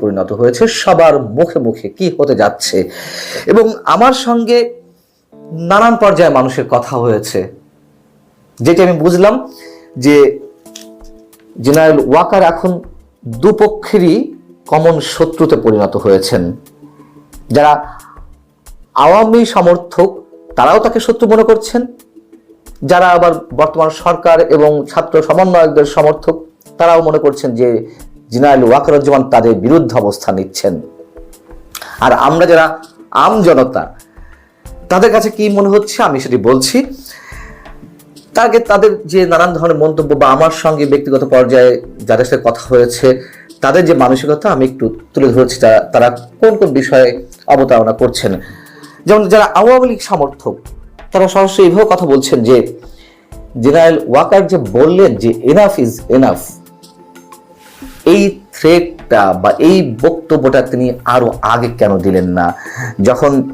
পরিণত হয়েছে। সবার মুখে মুখে কি হতে যাচ্ছে? এবং আমার সঙ্গে নানান পর্যায়ে মানুষের কথা হয়েছে। যেটি আমি বুঝলাম যে জেনারেল ওয়াকার এখন দুপক্ষেরই কমন শত্রুতে পরিণত হয়েছেন। যারা আওয়ামী সমর্থক, তারাও তাকে শত্রু মনে করছেন। যারা আবার বর্তমান সরকার এবং ছাত্র সমন্বয়কদের সমর্থক, তারাও মনে করছেন যে জেনারেল ওয়াকারুজ্জামান তাদের বিরুদ্ধে অবস্থান নিচ্ছেন। আর আমরা যারা আম জনতা, তাদের কাছে কি মনে হচ্ছে? আমি সেটি বলছি। তাকে তাদের যে নানান ধরনের মন্তব্য বা আমার সঙ্গে ব্যক্তিগত পর্যায়ে যাদের সাথে কথা হয়েছে, তাদের যে মানসিকতা আমি একটু তুলে ধরেছি, তা- তারা কোন কোন বিষয়ে অবতারণা করছেন? যেমন যারা আওয়ামী লীগ সমর্থক, তারা সরাসরি এইভাবে কথা বলছেন যে জেনারেল ওয়াকার যে বললেন যে এনাফ ইজ এনাফ এই থ্রেটটা বা এই বক্তব্যটা তিনি আরও আগে কেন দিলেন না? যখন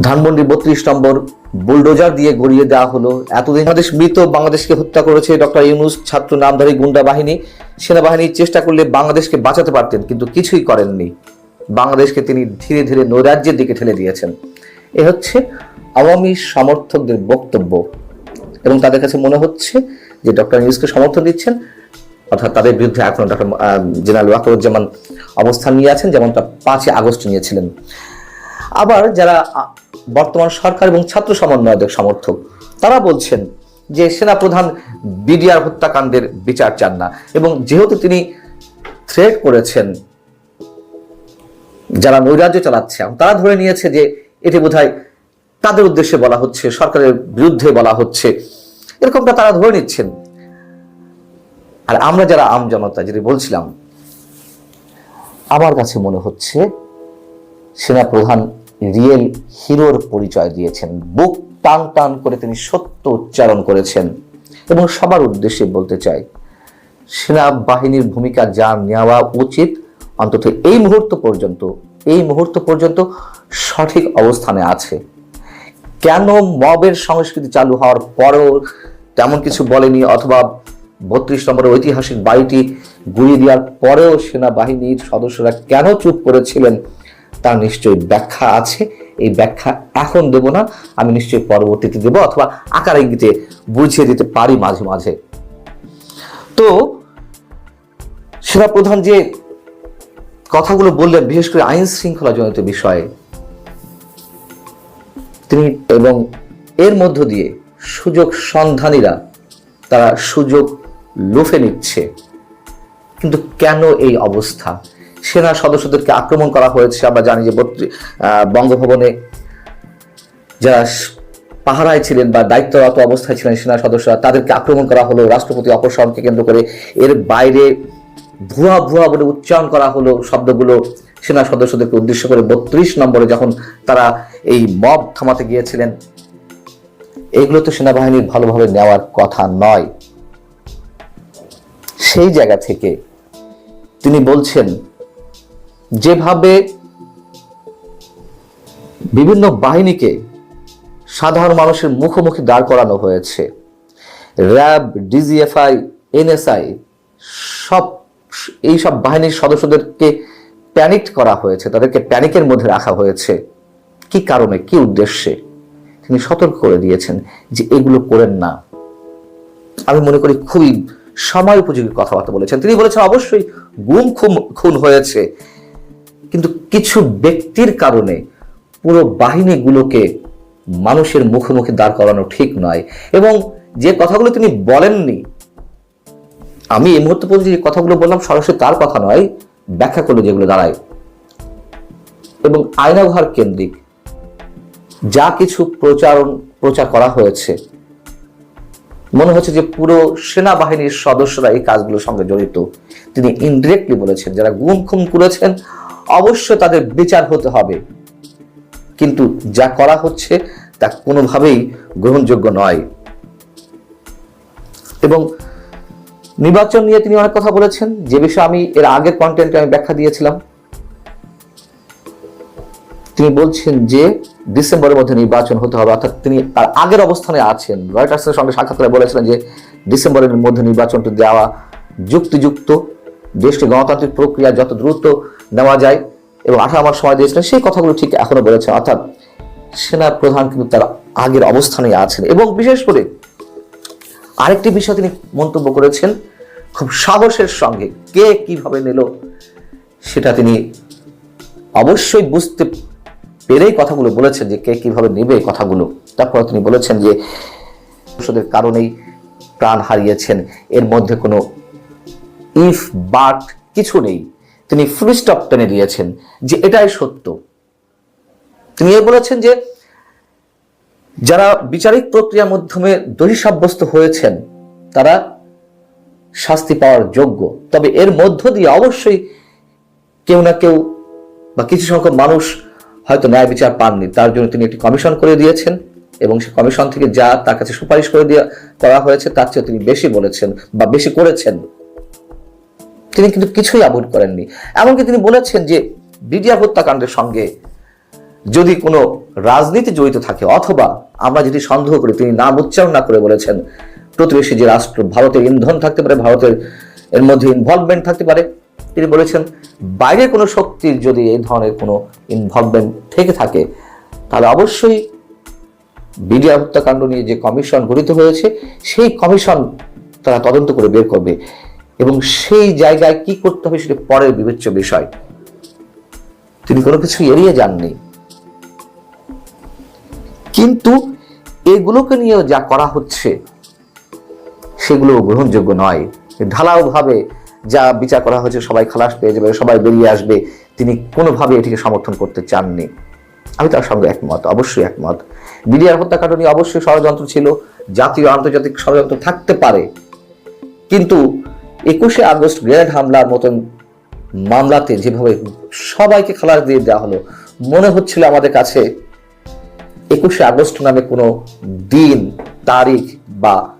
ধানমন্ডি বত্রিশ নম্বর বুলডোজার দিয়ে গড়িয়ে দেওয়া হলো, এতদিন বাংলাদেশ মৃত, বাংলাদেশকে হত্যা করেছে ডক্টর ইউনুস, ছাত্র নামধারী গুন্ডা বাহিনী। সেনাবাহিনী চেষ্টা করলে বাংলাদেশকে বাঁচাতে পারতেন, কিন্তু কিছুই করেননি। বাংলাদেশকে তিনি ধীরে ধীরে নৈরাজ্যের দিকে ঠেলে দিয়েছেন। এ হচ্ছে আওয়ামী সমর্থকদের বক্তব্য। এবং তাদের কাছে মনে হচ্ছে যে ডক্টর ইউনুসকে সমর্থন দিচ্ছেন। অর্থাৎ তাদের বিরুদ্ধে এখন ডক্টর জেনারেল ওয়াকরুজ্জামান অবস্থান নিয়ে আছেন, যেমনটা পাঁচই আগস্ট নিয়েছিলেন। আবার যারা বর্তমান সরকার এবং ছাত্র সমন্বয়দের সমর্থক, তারা বলছেন যে সেনাপ্রধান বিডিআর হত্যাকাণ্ডের বিচার চান না এবং যেহেতু তিনি থ্রেট করেছেন, যারা নৈরাজ্য চালাচ্ছে তারা ধরে নিয়েছে যে এটি বোধহয় তাদের উদ্দেশ্যে বলা হচ্ছে, সরকারের বিরুদ্ধে বলা হচ্ছে, এরকমটা তারা ধরে নিচ্ছেন। আর আমরা যারা আম জনতা, যেটি বলছিলাম, আমার কাছে মনে হচ্ছে সেনাপ্রধান রিয়েল হিরোর পরিচয় দিয়েছেন। বুক টান টান করে তিনি সত্য উচ্চারণ করেছেন। এবং সবার উদ্দেশ্যে বলতে চাই, সেনাবাহিনীর ভূমিকা যা নেওয়া উচিত, অন্তত এই মুহূর্ত পর্যন্ত, এই মুহূর্ত পর্যন্ত সঠিক অবস্থানে আছে। কেন মবের সংস্কৃতি চালু হওয়ার পরও তেমন কিছু বলেনি অথবা বত্রিশ নম্বরের ঐতিহাসিক বাড়িটি গুড়িয়ে দেওয়ার পরেও সেনাবাহিনীর সদস্যরা কেন চুপ করেছিলেন তার নিশ্চয়ই ব্যাখ্যা আছে। এই ব্যাখ্যা এখন দেব না। আমি নিশ্চয়ই পরবর্তীতে দেব অথবা আকার ইঙ্গিতে বুঝিয়ে দিতে পারি মাঝে মাঝে। তো সেনাপ্রধান যে কথাগুলো বললেন, বিশেষ করে আইন শৃঙ্খলা জনিত বিষয়ে, তিনি এবং এর মধ্য দিয়ে সুযোগ সন্ধানীরা, তারা সুযোগ লুফে নিচ্ছে। কিন্তু কেন এই অবস্থা? সেনা সদস্যদেরকে আক্রমণ করা হয়েছে, আমরা জানি যে বঙ্গভবনে যারা পাহারায় ছিলেন বা দায়িত্বরত অবস্থায় ছিলেন সেনা সদস্যরা, তাদেরকে আক্রমণ করা হলো, রাষ্ট্রপতি অপসারণকে কেন্দ্র করে। এর বাইরে ভুয়া ভুয়া বলে উচ্চারণ করা হলো শব্দগুলো সেনা সদস্যদেরকে উদ্দেশ্য করে। বত্রিশ নম্বরে যখন তারা এই মব থামাতে গিয়েছিলেন, এগুলো তো সেনাবাহিনীর ভালোভাবে নেওয়ার কথা নয়। সেই জায়গা থেকে তিনি বলছেন, যেভাবে বিভিন্ন বাহিনীকে সাধারণ মানুষের মুখোমুখি দাঁড় করানো হয়েছে, র্যাব, ডিজিএফআই, এনএসআই, সব এই সব বাহিনীর সদস্যদেরকে প্যানিক করা হয়েছে, তাদেরকে প্যানিকের মধ্যে রাখা হয়েছে, কি কারণে, কি উদ্দেশ্যে? তিনি সতর্ক করে দিয়েছেন যে এগুলো করেন না। আমি মনে করি খুবই সময় উপযোগী কথাবার্তা বলেছেন। তিনি বলেছেন, অবশ্যই গুম খুন খুন হয়েছে। কিন্তু কিছু ব্যক্তির কারণে পুরো বাহিনীগুলোকে মানুষের মুখোমুখি দাঁড় করানো ঠিক নয়। এবং যে কথাগুলো তিনি বলেননি, আমি এই মুহূর্তে পর্যন্ত যে কথাগুলো বললাম সরাসরি তার কথা নয়, ব্যাখ্যা করল যেগুলো দাঁড়ায়। এবং আয়নাঘর কেন্দ্রিক যা কিছু প্রচারণ, প্রচার করা হয়েছে মনে হচ্ছে যে পুরো সেনাবাহিনীর সদস্যরা এই কাজগুলোর সঙ্গে জড়িত। তিনি ইনডিরেক্টলি বলেছেন, যারা গুম খুম করেছেন অবশ্য তাদের বিচার হতে হবে। কিন্তু যা করা হচ্ছে তা কোনোভাবেই গ্রহণযোগ্য নয়। এবং নির্বাচন নিয়ে তিনি অনেক কথা বলেছেন। যে বিষয়ে আমি এর আগের কন্টেন্টে আমি ব্যাখ্যা দিয়েছিলাম। তিনি বলছেন যে ডিসেম্বরের মধ্যে নির্বাচন হতে হবে, অর্থাৎ তিনি তার আগের অবস্থানে আছেন। রয়টার্সের সঙ্গে সাক্ষাৎকারে বলেছিলেন যে ডিসেম্বরের মধ্যে নির্বাচনটি দেওয়া যুক্তিযুক্ত, দেশকে গণতান্ত্রিক প্রক্রিয়া যত দ্রুত নেওয়া যায় এবং আঠারো মাস সময় দিয়েছিলেন, সেই কথাগুলো ঠিক এখনও বলেছেন অর্থাৎ সেনা প্রধান কিন্তু তার আগের অবস্থানে আছেন। এবং বিশেষ করে আরেকটি বিষয় তিনি মন্তব্য করেছেন, খুব সাহসের সঙ্গে কে কীভাবে নিল, সেটা তিনি অবশ্যই বুঝতে পেরেই কথাগুলো বলেছেন যে কে কীভাবে নেবে কথাগুলো। তারপর তিনি বলেছেন যে ওষুধের কারণেই প্রাণ হারিয়েছেন, এর মধ্যে কোনো ইফ বাট কিছু নেই। তিনি ফুল স্টপ টেনে দিয়েছেন যে এটাই সত্য। তিনি এ বলেছেন যে যারা বিচারিক প্রক্রিয়ার মাধ্যমে দোষী সাব্যস্ত হয়েছেন, তারা শাস্তি পাওয়ার যোগ্য। তবে এর মধ্য দিয়ে অবশ্যই কেউ না কেউ বা কিছু সংখ্যক মানুষ হয়তো ন্যায় বিচার পাননি। তার জন্য তিনি একটি কমিশন করে দিয়েছেন এবং সে কমিশন থেকে যা তার কাছে সুপারিশ করে দেওয়া করা হয়েছে, তার চেয়ে তিনি বেশি বলেছেন বা বেশি করেছেন। তিনি কিন্তু কিছুই অ্যাভয়েড করেননি। এমনকি তিনি বলেছেন যে বিডিআর হত্যাকাণ্ডের সঙ্গে যদি কোনো রাজনীতি জড়িত থাকে, অথবা আমরা যদি সন্দেহ করি, তিনি নাম উচ্চারণ না করে বলেছেন, প্রতিবেশী যে রাষ্ট্র, ভারতের ইন্ধন থাকতে পারে, ভারতের এর মধ্যে ইনভলভমেন্ট থাকতে পারে তিনি বলেছেন বাইরের কোনো শক্তির যদি এই ধরনের কোনো ইনভলভমেন্ট থেকে থাকে, তাহলে অবশ্যই বিডিআর হত্যাকাণ্ড নিয়ে যে কমিশন গঠিত হয়েছে, সেই কমিশন তারা তদন্ত করে বের করবে এবং সেই জায়গায় কি করতে হবে সেটা পরের বিবেচ্য বিষয়। তিনি কোনো কিছু এড়িয়ে যাননি। কিন্তু এগুলোকে নিয়ে যা করা হচ্ছে, সেগুলো গ্রহণযোগ্য নয়। ঢালাও ভাবে যা বিচার করা হয়েছে, সবাই খালাস পেয়ে যাবে, সবাই বেরিয়ে আসবে, তিনি কোনোভাবে এটিকে সমর্থন করতে চাননি। আমি তার সঙ্গে একমত, অবশ্যই একমত। বিডিআর হত্যাকাণ্ড নিয়ে অবশ্যই ষড়যন্ত্র ছিল, জাতীয় আন্তর্জাতিক ষড়যন্ত্র থাকতে পারে। কিন্তু একুশে আগস্ট গ্রেনেড হামলার মতন মামলাতে যেভাবে সবাইকে খালাস দিয়ে দেওয়া হলো, মনে হচ্ছিল আমাদের কাছে একুশে আগস্ট নামে কোনো দিন, তারিখ বা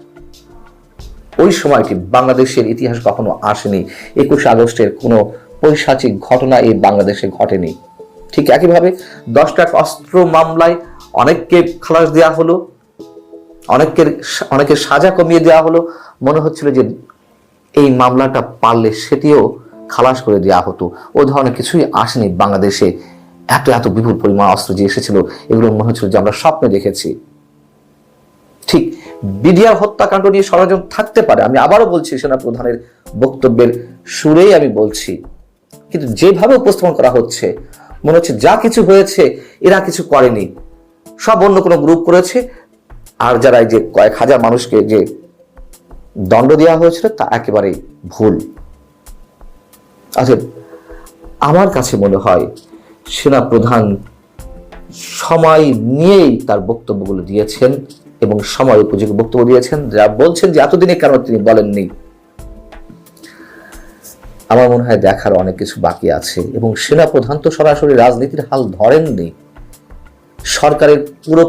ওই সময়টি বাংলাদেশের ইতিহাস কখনো আসেনি। একুশে আগস্টের কোনো পৈশাচিক ঘটনা এই বাংলাদেশে ঘটেনি। ঠিক একইভাবে দশটা অস্ত্র মামলায় অনেককে খালাস দেওয়া হলো, অনেকের অনেকের সাজা কমিয়ে দেওয়া হলো। মনে হচ্ছিল যে এই মামলাটা পারলে সেটিও খালাস করে দেওয়া হতো। ও ধরনের কিছুই আসেনি বাংলাদেশে। এত এত বিপুল পরিমাণ অস্ত্র যে এসেছিল, এগুলো মনে হচ্ছিল যে আমরা স্বপ্নে দেখেছি। ঠিক বিডিআর হত্যাকাণ্ড নিয়ে ষড়যন্ত্র থাকতে পারে। আমি আবারও বলছি সেনা প্রধানের বক্তব্যের সুরেই আমি বলছি। কিন্তু যেভাবে উপস্থাপন করা হচ্ছে, মনে হচ্ছে যা কিছু হয়েছে, এরা কিছু করেনি। সব অন্য কোনো গ্রুপ করেছে, আর যারা যে কয়েক হাজার মানুষকে যে দণ্ড দেওয়া হয়েছিল, তা একেবারেই ভুল। আচ্ছা আমার কাছে মনে হয় সেনা প্রধান সময় নিয়েই তার বক্তব্যগুলো দিয়েছেন। এবং সময় উপযোগী বক্তব্য দিয়েছেন, যা বলছেন যে এতদিনে কেন তিনি বলেননি। আমার মনে হয় দেখার অনেক কিছু বাকি আছে এবং সেনা প্রধান তো সরাসরি রাজনীতির হাল ধরেননি। সরকারের পুরো